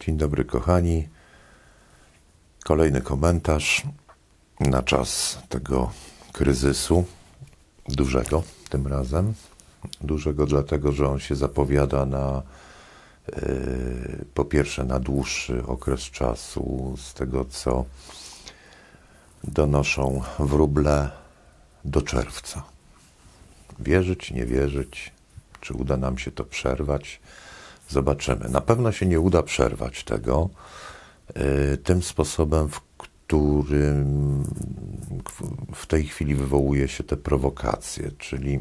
Dzień dobry, kochani. Kolejny komentarz na czas tego kryzysu, dużego tym razem. Dużego dlatego, że on się zapowiada na e, po pierwsze na dłuższy okres czasu, z tego co donoszą wróble do czerwca. Wierzyć, nie wierzyć, czy uda nam się to przerwać, zobaczymy. Na pewno się nie uda przerwać tego y, tym sposobem, w którym w- tej chwili wywołuje się te prowokacje, czyli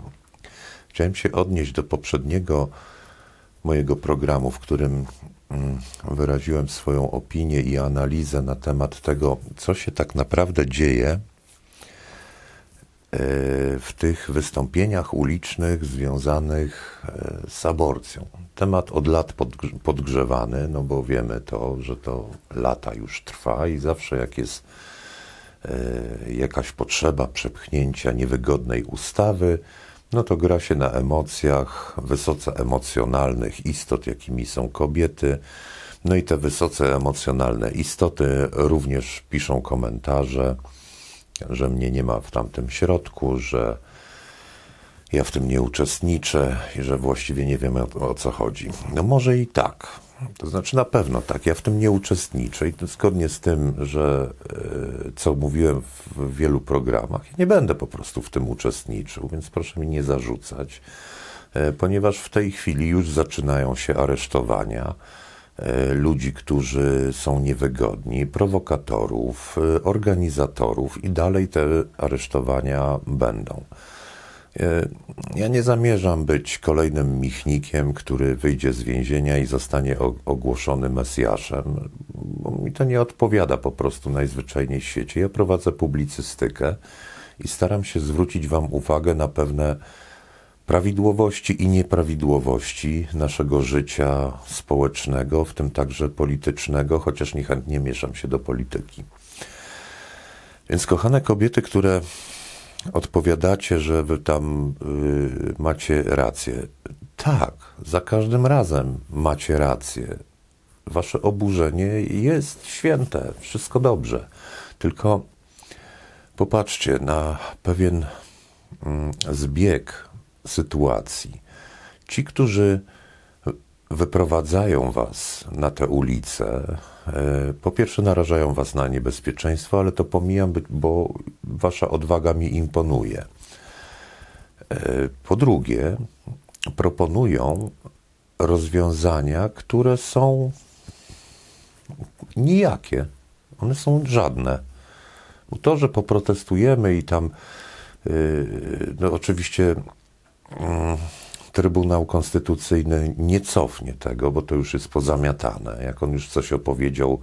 chciałem się odnieść do poprzedniego mojego programu, w którym mm, wyraziłem swoją opinię i analizę na temat tego, co się tak naprawdę dzieje w tych wystąpieniach ulicznych związanych e, z aborcją. Temat od lat podgrz- podgrzewany, no bo wiemy to, że to lata już trwa i zawsze jak jest e, jakaś potrzeba przepchnięcia niewygodnej ustawy, no to gra się na emocjach wysoce emocjonalnych istot, jakimi są kobiety. No i te wysoce emocjonalne istoty również piszą komentarze, że mnie nie ma w tamtym środku, że ja w tym nie uczestniczę i że właściwie nie wiem o, o co chodzi. No może i tak. To znaczy na pewno tak. Ja w tym nie uczestniczę i zgodnie z tym, że e, co mówiłem w wielu programach, nie będę po prostu w tym uczestniczył, więc proszę mi nie zarzucać, e, ponieważ w tej chwili już zaczynają się aresztowania ludzi, którzy są niewygodni, prowokatorów, e, organizatorów i dalej te aresztowania będą. E, Ja nie zamierzam być kolejnym michnikiem, który wyjdzie z więzienia i zostanie ogłoszony Mesjaszem, bo mi to nie odpowiada po prostu najzwyczajniej w świecie. Ja prowadzę publicystykę i staram się zwrócić Wam uwagę na pewne prawidłowości i nieprawidłowości naszego życia społecznego, w tym także politycznego, chociaż niechętnie mieszam się do polityki. Więc kochane kobiety, które odpowiadacie, że wy tam y, macie rację. Tak, za każdym razem macie rację. Wasze oburzenie jest święte, wszystko dobrze. Tylko popatrzcie na pewien mm, zbieg sytuacji. Ci, którzy wyprowadzają was na te ulice, e, po pierwsze narażają was na niebezpieczeństwo, ale to pomijam, bo wasza odwaga mi imponuje. E, Po drugie, proponują rozwiązania, które są nijakie. One są żadne. To, że poprotestujemy i tam, yy, no oczywiście Trybunał Konstytucyjny nie cofnie tego, bo to już jest pozamiatane. Jak on już coś opowiedział,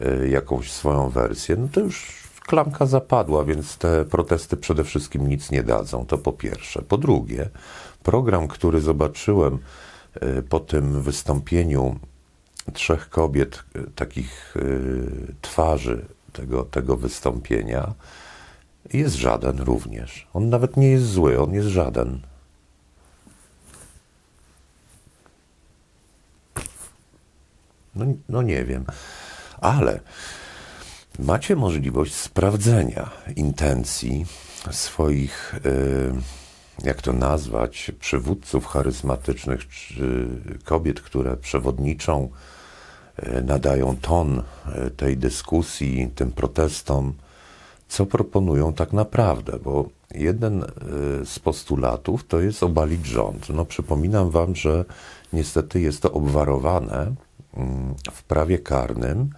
yy, jakąś swoją wersję, no to już klamka zapadła, więc te protesty przede wszystkim nic nie dadzą. To po pierwsze. Po drugie, program, który zobaczyłem yy, po tym wystąpieniu trzech kobiet, y, takich twarzy tego, tego wystąpienia, jest żaden również. On nawet nie jest zły, on jest żaden. No, no nie wiem, ale macie możliwość sprawdzenia intencji swoich, y, jak to nazwać, przywódców charyzmatycznych, czy kobiet, które przewodniczą, y, nadają ton y, tej dyskusji, tym protestom, co proponują tak naprawdę, bo jeden z postulatów to jest obalić rząd. No, przypominam Wam, że niestety jest to obwarowane w prawie karnym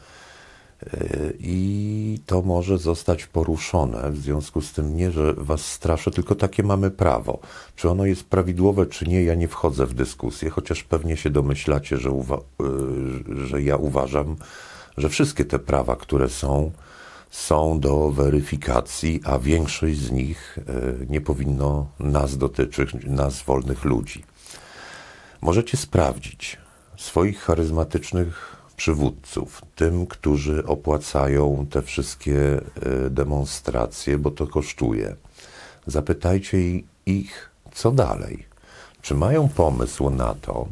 y, i to może zostać poruszone. W związku z tym nie, że Was straszę, tylko takie mamy prawo. Czy ono jest prawidłowe, czy nie, ja nie wchodzę w dyskusję, chociaż pewnie się domyślacie, że, y, że ja uważam, że wszystkie te prawa, które są, są do weryfikacji, a większość z nich e, nie powinno nas dotyczyć, nas wolnych ludzi. Możecie sprawdzić swoich charyzmatycznych przywódców, tym, którzy opłacają te wszystkie e, demonstracje, bo to kosztuje. Zapytajcie ich, co dalej. Czy mają pomysł na to,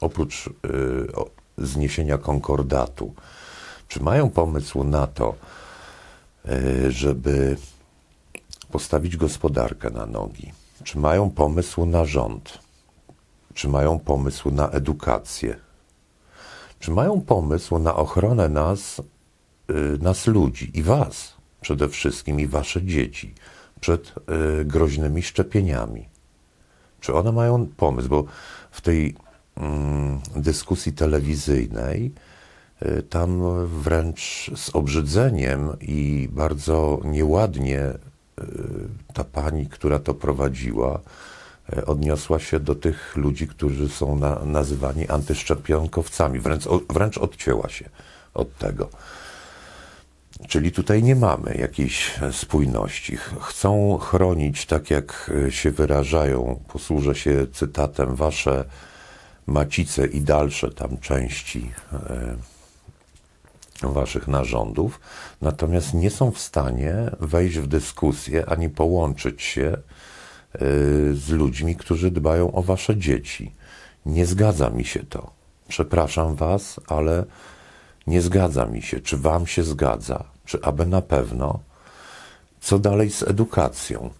oprócz o- zniesienia konkordatu. Czy mają pomysł na to, e, żeby postawić gospodarkę na nogi? Czy mają pomysł na rząd? Czy mają pomysł na edukację? Czy mają pomysł na ochronę nas, y, nas ludzi i was przede wszystkim i wasze dzieci przed y, groźnymi szczepieniami? Czy one mają pomysł? Bo w tej mm, dyskusji telewizyjnej y, tam wręcz z obrzydzeniem i bardzo nieładnie ta pani, która to prowadziła, odniosła się do tych ludzi, którzy są na, nazywani antyszczepionkowcami. Wręcz, wręcz odcięła się od tego. Czyli tutaj nie mamy jakiejś spójności. Ch- Chcą chronić, tak jak y, się wyrażają, posłużę się cytatem, wasze macice i dalsze tam części e, waszych narządów, natomiast nie są w stanie wejść w dyskusję ani połączyć się e, z ludźmi, którzy dbają o wasze dzieci. Nie zgadza mi się to. Przepraszam was, ale nie zgadza mi się. Czy wam się zgadza? Czy aby na pewno? Co dalej z edukacją?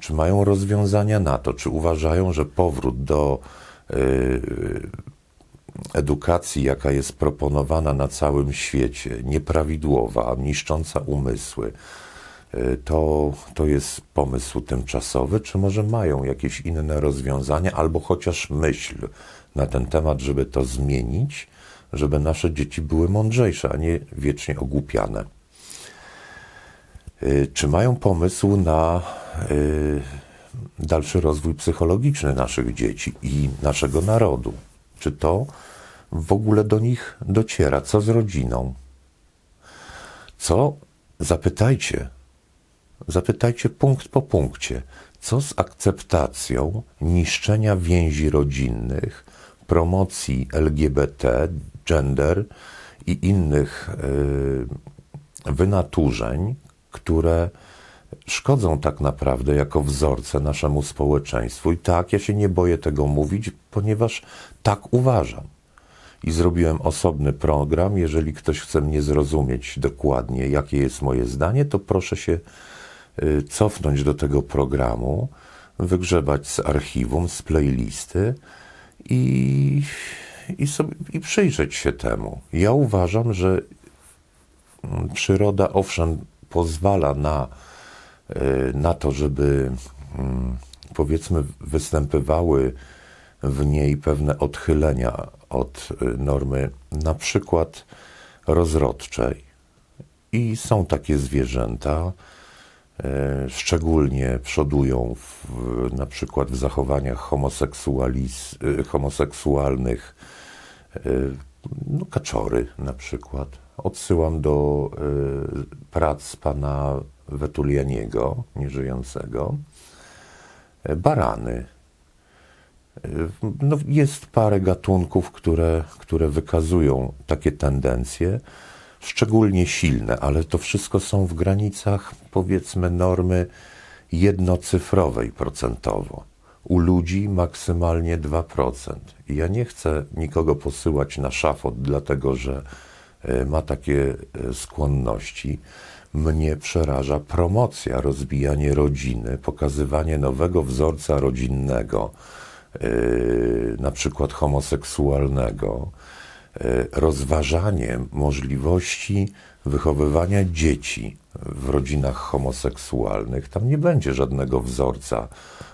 Czy mają rozwiązania na to? Czy uważają, że powrót do y, edukacji, jaka jest proponowana na całym świecie, nieprawidłowa, niszcząca umysły, y, to, to jest pomysł tymczasowy, czy może mają jakieś inne rozwiązania, albo chociaż myśl na ten temat, żeby to zmienić, żeby nasze dzieci były mądrzejsze, a nie wiecznie ogłupiane? Y, Czy mają pomysł na y, dalszy rozwój psychologiczny naszych dzieci i naszego narodu? Czy to w ogóle do nich dociera? Co z rodziną? Co, zapytajcie, zapytajcie punkt po punkcie, co z akceptacją niszczenia więzi rodzinnych, promocji LGBT, gender i innych y, wynaturzeń, które szkodzą tak naprawdę jako wzorce naszemu społeczeństwu. I tak, ja się nie boję tego mówić, ponieważ tak uważam. I zrobiłem osobny program. Jeżeli ktoś chce mnie zrozumieć dokładnie, jakie jest moje zdanie, to proszę się cofnąć do tego programu, wygrzebać z archiwum, z playlisty i, i, sobie, i przyjrzeć się temu. Ja uważam, że mm, przyroda owszem pozwala na, y, na to, żeby mm, powiedzmy występowały w niej pewne odchylenia od y, normy, na przykład rozrodczej. I są takie zwierzęta, szczególnie przodują w, na przykład w zachowaniach y, homoseksualnych, e, no, kaczory na przykład. Odsyłam do e, prac pana Wetulianiego, nieżyjącego. E, Barany. E, No, jest parę gatunków, które, które wykazują takie tendencje, szczególnie silne, ale to wszystko są w granicach, powiedzmy, normy jednocyfrowej procentowo. U ludzi maksymalnie 2%. I ja nie chcę nikogo posyłać na szafot, dlatego że e, ma takie e, skłonności. Mnie przeraża promocja, rozbijanie rodziny, pokazywanie nowego wzorca rodzinnego, yy, na przykład homoseksualnego, rozważanie możliwości wychowywania dzieci w rodzinach homoseksualnych. Tam nie będzie żadnego wzorca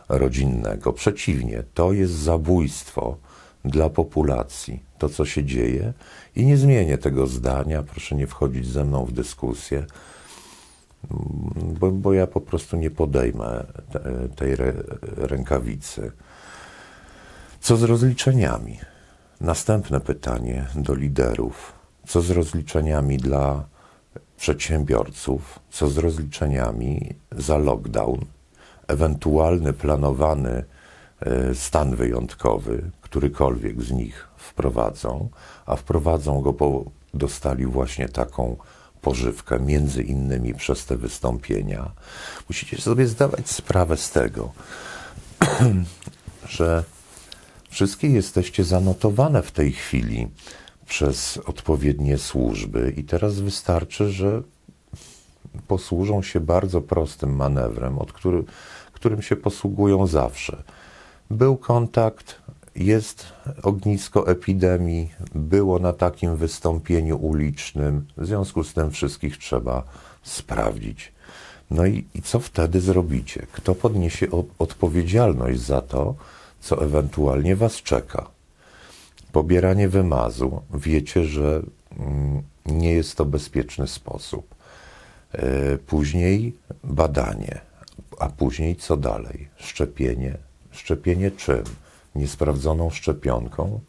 rodzinnego. Przeciwnie, to jest zabójstwo dla populacji, to co się dzieje. I nie zmienię tego zdania, proszę nie wchodzić ze mną w dyskusję bo, bo ja po prostu nie podejmę te, tej re, rękawicy. Co z rozliczeniami? Następne pytanie do liderów. Co z rozliczeniami dla przedsiębiorców? Co z rozliczeniami za lockdown? Ewentualny planowany e, stan wyjątkowy, którykolwiek z nich wprowadzą, a wprowadzą go, bo dostali właśnie taką pożywkę, między innymi przez te wystąpienia. Musicie sobie zdawać sprawę z tego, że wszystkie jesteście zanotowane w tej chwili przez odpowiednie służby i teraz wystarczy, że posłużą się bardzo prostym manewrem, od który, którym się posługują zawsze. Był kontakt, jest ognisko epidemii, było na takim wystąpieniu ulicznym, w związku z tym wszystkich trzeba sprawdzić. No i, i co wtedy zrobicie? Kto podniesie odpowiedzialność za to, co ewentualnie Was czeka? Pobieranie wymazu, wiecie, że mm, nie jest to bezpieczny sposób. E, Później badanie, a później co dalej? Szczepienie. Szczepienie czym? Niesprawdzoną szczepionką,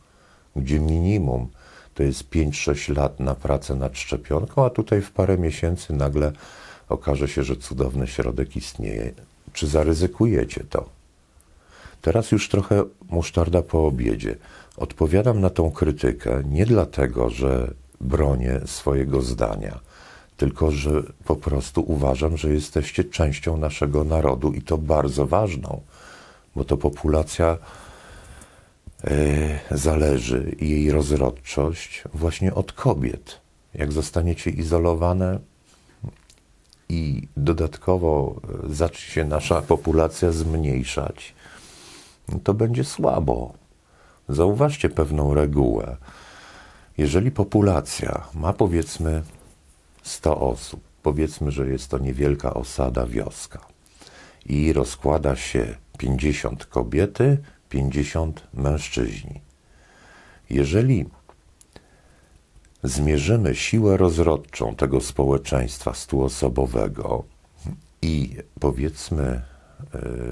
gdzie minimum to jest 5-6 lat na pracę nad szczepionką, a tutaj w parę miesięcy nagle okaże się, że cudowny środek istnieje. Czy zaryzykujecie to? Teraz już trochę musztarda po obiedzie. Odpowiadam na tą krytykę nie dlatego, że bronię swojego zdania, tylko że po prostu uważam, że jesteście częścią naszego narodu i to bardzo ważną, bo to populacja e, zależy i jej rozrodczość właśnie od kobiet. Jak zostaniecie izolowane i dodatkowo e, zacznie się nasza populacja zmniejszać, to będzie słabo. Zauważcie pewną regułę. Jeżeli populacja ma powiedzmy 100 osób, powiedzmy, że jest to niewielka osada, wioska i rozkłada się 50 kobiety, 50 mężczyźni. Jeżeli zmierzymy siłę rozrodczą tego społeczeństwa stuosobowego i powiedzmy e,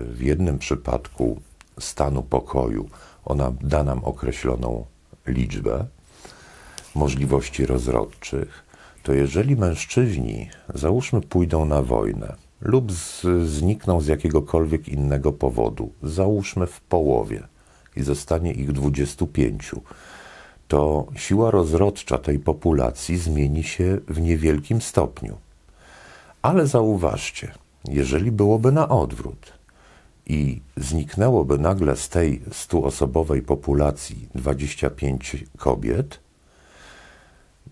w jednym przypadku stanu pokoju ona da nam określoną liczbę możliwości rozrodczych, to jeżeli mężczyźni, załóżmy, pójdą na wojnę lub z, znikną z jakiegokolwiek innego powodu, załóżmy w połowie i zostanie ich 25, to siła rozrodcza tej populacji zmieni się w niewielkim stopniu. Ale zauważcie, jeżeli byłoby na odwrót i zniknęłoby nagle z tej stuosobowej populacji 25 kobiet,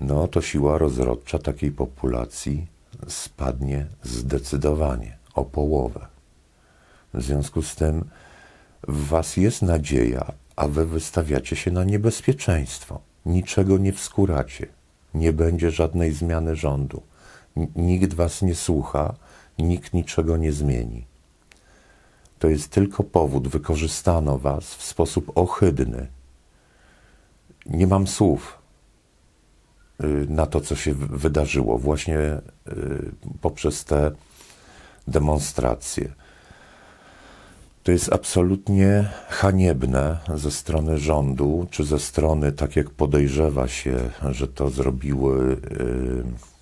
no to siła rozrodcza takiej populacji spadnie zdecydowanie o połowę. W związku z tym w Was jest nadzieja, a Wy wystawiacie się na niebezpieczeństwo. Niczego nie wskóracie. Nie będzie żadnej zmiany rządu. Nikt Was nie słucha, nikt niczego nie zmieni. To jest tylko powód, wykorzystano Was w sposób ohydny. Nie mam słów y, na to, co się wydarzyło, właśnie y, poprzez te demonstracje. To jest absolutnie haniebne ze strony rządu, czy ze strony, tak jak podejrzewa się, że to zrobiły y,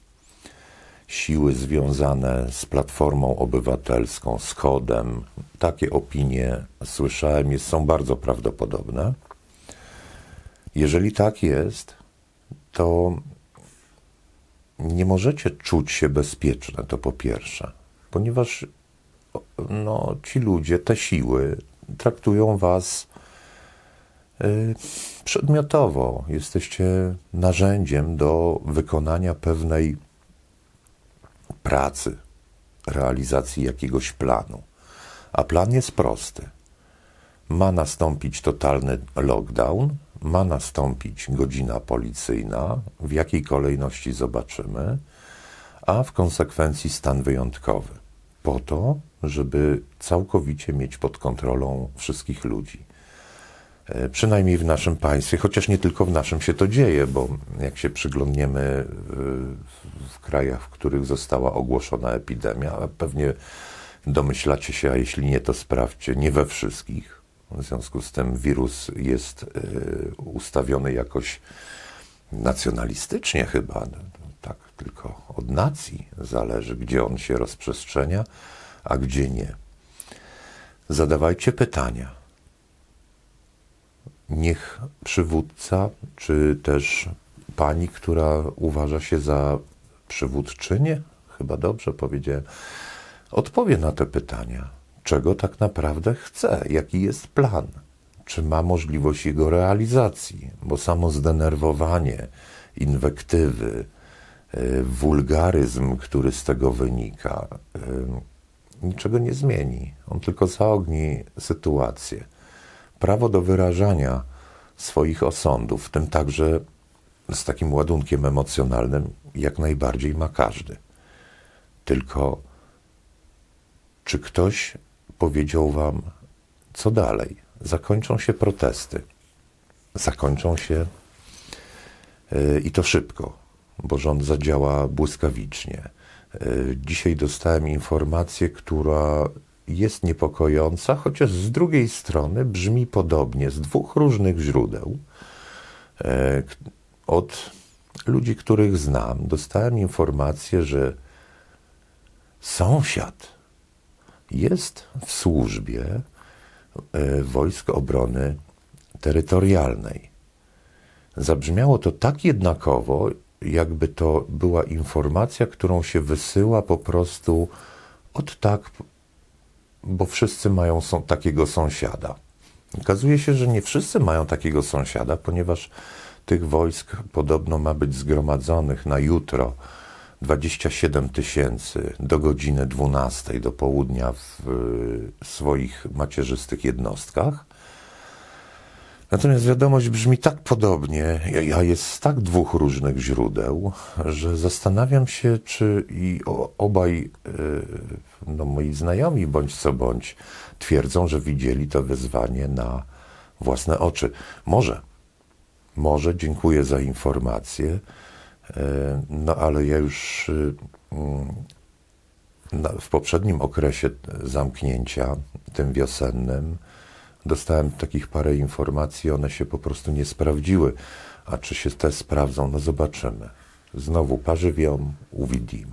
siły związane z Platformą Obywatelską, z Kodem. Takie opinie słyszałem, jest, są bardzo prawdopodobne. Jeżeli tak jest, to nie możecie czuć się bezpieczne, to po pierwsze, ponieważ no, ci ludzie, te siły traktują was y, przedmiotowo. Jesteście narzędziem do wykonania pewnej pracy, realizacji jakiegoś planu. A plan jest prosty. Ma nastąpić totalny lockdown, ma nastąpić godzina policyjna, w jakiej kolejności zobaczymy, a w konsekwencji stan wyjątkowy. Po to, żeby całkowicie mieć pod kontrolą wszystkich ludzi. E, Przynajmniej w naszym państwie, chociaż nie tylko w naszym się to dzieje, bo jak się przyglądniemy y, w- krajach, w których została ogłoszona epidemia, a pewnie domyślacie się, a jeśli nie, to sprawdźcie, nie we wszystkich. W związku z tym wirus jest y, ustawiony jakoś nacjonalistycznie chyba. No, Tak, tylko od nacji zależy, gdzie on się rozprzestrzenia, a gdzie nie. Zadawajcie pytania niech przywódca, czy też pani, która uważa się za przywódczynię, chyba dobrze powiedziałem, odpowie na te pytania. Czego tak naprawdę chce? Jaki jest plan? czy ma możliwość jego realizacji, bo samo zdenerwowanie, inwektywy, y, wulgaryzm, który z tego wynika, y, niczego nie zmieni. On tylko zaogni sytuację. Prawo do wyrażania swoich osądów, w tym także z takim ładunkiem emocjonalnym, jak najbardziej ma każdy. Tylko czy ktoś powiedział wam, co dalej? Zakończą się protesty. Zakończą się yy, i to szybko, bo rząd zadziała błyskawicznie. Yy, Dzisiaj dostałem informację, która jest niepokojąca, chociaż z drugiej strony brzmi podobnie z dwóch różnych źródeł. E, Od ludzi, których znam, dostałem informację, że sąsiad jest w służbie e, Wojsk Obrony Terytorialnej. Zabrzmiało to tak jednakowo, jakby to była informacja, którą się wysyła po prostu od tak, bo wszyscy mają są, takiego sąsiada. Okazuje się, że nie wszyscy mają takiego sąsiada, ponieważ tych wojsk podobno ma być zgromadzonych na jutro 27 tysięcy do godziny 12 do południa w y, swoich macierzystych jednostkach. Natomiast wiadomość brzmi tak podobnie, a jest z tak dwóch różnych źródeł, że zastanawiam się, czy i obaj y, no, moi znajomi bądź co bądź twierdzą, że widzieli to wyzwanie na własne oczy. Może, może, dziękuję za informację, e, no ale ja już y, mm, w poprzednim okresie zamknięcia, tym wiosennym, dostałem takich parę informacji, one się po prostu nie sprawdziły. A czy się te sprawdzą, no zobaczymy. Znowu parzywią, uwidim.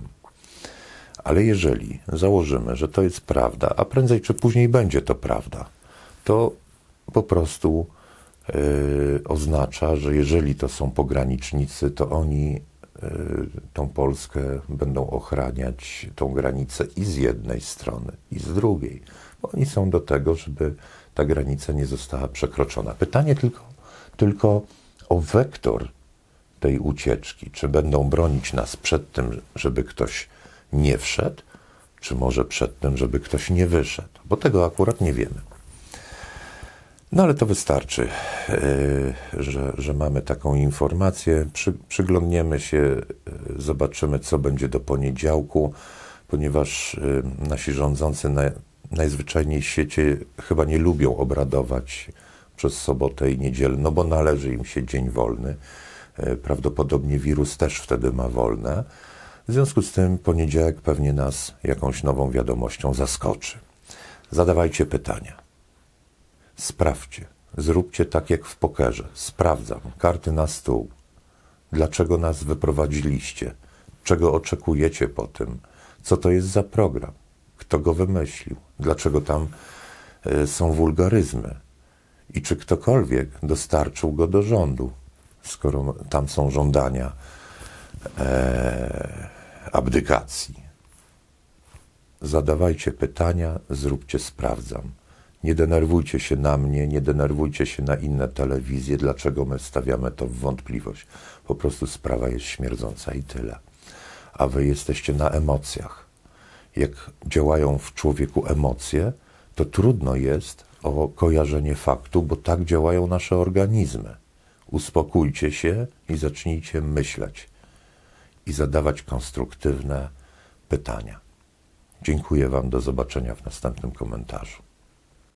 Ale jeżeli założymy, że to jest prawda, a prędzej czy później będzie to prawda, to po prostu yy, oznacza, że jeżeli to są pogranicznicy, to oni tą Polskę będą ochraniać, tą granicę i z jednej strony, i z drugiej. Bo oni są do tego, żeby ta granica nie została przekroczona. Pytanie tylko, tylko o wektor tej ucieczki. Czy będą bronić nas przed tym, żeby ktoś nie wszedł, czy może przed tym, żeby ktoś nie wyszedł? Bo tego akurat nie wiemy. No ale to wystarczy, yy, że, że mamy taką informację. Przy, przyglądniemy się, yy, zobaczymy, co będzie do poniedziałku, ponieważ yy, nasi rządzący na, najzwyczajniej w świecie chyba nie lubią obradować przez sobotę i niedzielę, no bo należy im się dzień wolny. Prawdopodobnie wirus też wtedy ma wolne. W związku z tym poniedziałek pewnie nas jakąś nową wiadomością zaskoczy. Zadawajcie pytania. Sprawdźcie. Zróbcie tak jak w pokerze. Sprawdzam. Karty na stół. Dlaczego nas wyprowadziliście? Czego oczekujecie po tym? Co to jest za program? Kto go wymyślił? Dlaczego tam y, są wulgaryzmy? I czy ktokolwiek dostarczył go do rządu, skoro tam są żądania e, abdykacji? Zadawajcie pytania, zróbcie sprawdzam. Nie denerwujcie się na mnie, nie denerwujcie się na inne telewizje, dlaczego my stawiamy to w wątpliwość. Po prostu sprawa jest śmierdząca i tyle. A wy jesteście na emocjach. Jak działają w człowieku emocje, to trudno jest o kojarzenie faktu, bo tak działają nasze organizmy. Uspokójcie się i zacznijcie myśleć i zadawać konstruktywne pytania. Dziękuję Wam, do zobaczenia w następnym komentarzu.